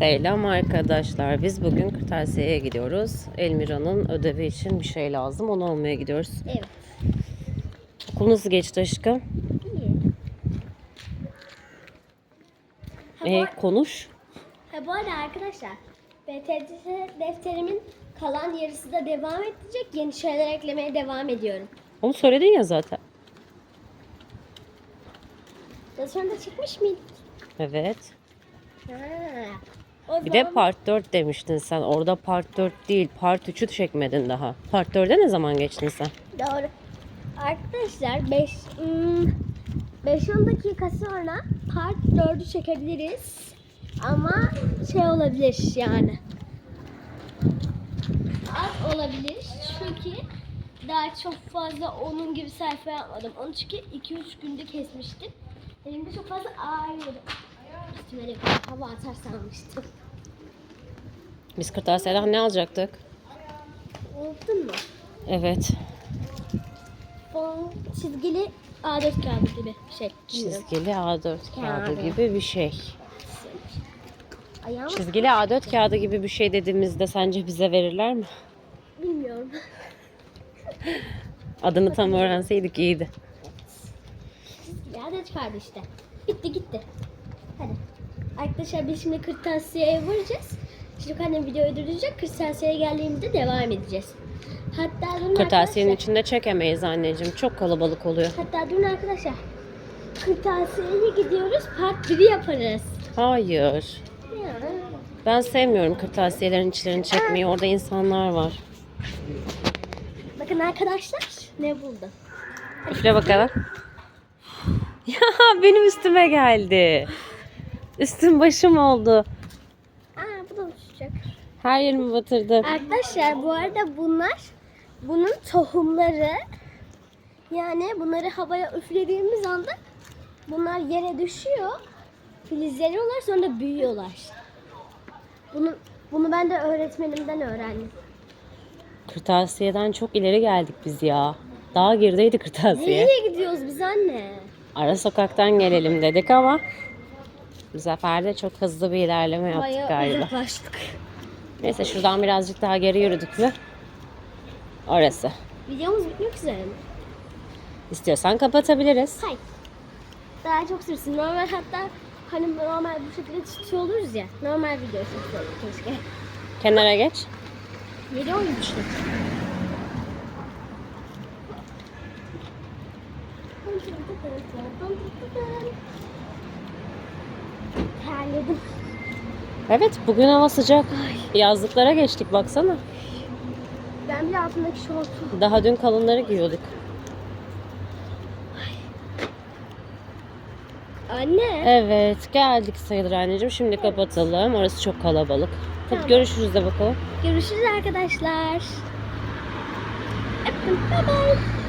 Selam arkadaşlar. Biz bugün kırtasiyeye gidiyoruz. Elmira'nın ödevi için bir şey lazım. Onu almaya gidiyoruz. Evet. Okul nasıl geçti aşkım? İyi. Ha, E, konuş. ha, bu arada arkadaşlar BTC defterimin kalan yarısı da devam edecek. Yeni şeyler eklemeye devam ediyorum. Onu söyledin ya zaten. Sonra da çıkmış mıydı? Evet. Ha. O Bir de zaman- part 4 demiştin sen. Orada part 4 değil, part 3'ü çekmedin daha. Part 4'e ne zaman geçtin sen? Doğru. Arkadaşlar 5 5-10 dakika sonra part 4'ü çekebiliriz. Ama şey olabilir yani. Az olabilir çünkü daha çok fazla onun gibi sayfa yapmadım. Onu çünkü 2-3 günde kesmiştim. Elimde çok fazla ağrıyordu. Hava atar sanmıştım. Biz kırtasiyeden ne alacaktık? Unuttun mu? Evet. Fon çizgili A4 kağıdı gibi bir şey. Çizgili A4 kağıdı Kağıdı. gibi bir şey. Ayağım Çizgili A4 kağıdı gibi bir şey dediğimizde sence bize verirler mi? bilmiyorum. Adını tam öğrenseydik iyiydi. Ya da çıkardı işte. Bitti gitti. Hadi. Arkadaşlar biz şimdi kırtasiyeye varacağız. Şimdi annem videoyu durduracak. Kırtasiyeye geldiğimizde devam edeceğiz. Hatta durun Kırtasiyenin içinde çekemeyiz anneciğim. Çok kalabalık oluyor. Hatta durun arkadaşlar. Kırtasiyeye gidiyoruz. Part 1'i yaparız. Hayır. Ya. Ben sevmiyorum kırtasiyelerin içlerini çekmeyi. Orada insanlar var. Bakın arkadaşlar ne buldum. Üfle bakalım. Ya benim üstüme geldi. Üstüm başım oldu. Aa bu da uçacak. Her yerimi batırdı. Arkadaşlar bu arada bunlar bunun tohumları. Yani bunları havaya üflediğimiz anda bunlar yere düşüyor. Filizleniyorlar sonra büyüyorlar. Bunu bunu ben de öğretmenimden öğrendim. Kırtasiyeden çok ileri geldik biz ya. Daha gerideydi kırtasiye. Nereye gidiyoruz biz anne? Ara sokaktan gelelim dedik ama bu sefer de çok hızlı bir ilerleme yaptık Bayağı galiba. uzaklaştık. Neyse şuradan birazcık daha geri yürüdük mü? Orası. Videomuz bitmek üzere mi? İstiyorsan kapatabiliriz. Hayır. Daha çok sürsün. Normal hatta hani normal bu şekilde tutuyor oluruz ya. Normal video çekiyorum keşke. Kenara geç. Yedi oyun işte. Terledim. Evet bugün hava sıcak. Yazlıklara geçtik baksana. Ben bir altındaki şortu. Daha dün kalınları giyiyorduk. Anne. Evet geldik sayılır anneciğim. Şimdi kapatalım. Orası çok kalabalık. Hadi Tamam. görüşürüz de bakalım. Görüşürüz arkadaşlar. Öptüm. Bye bye.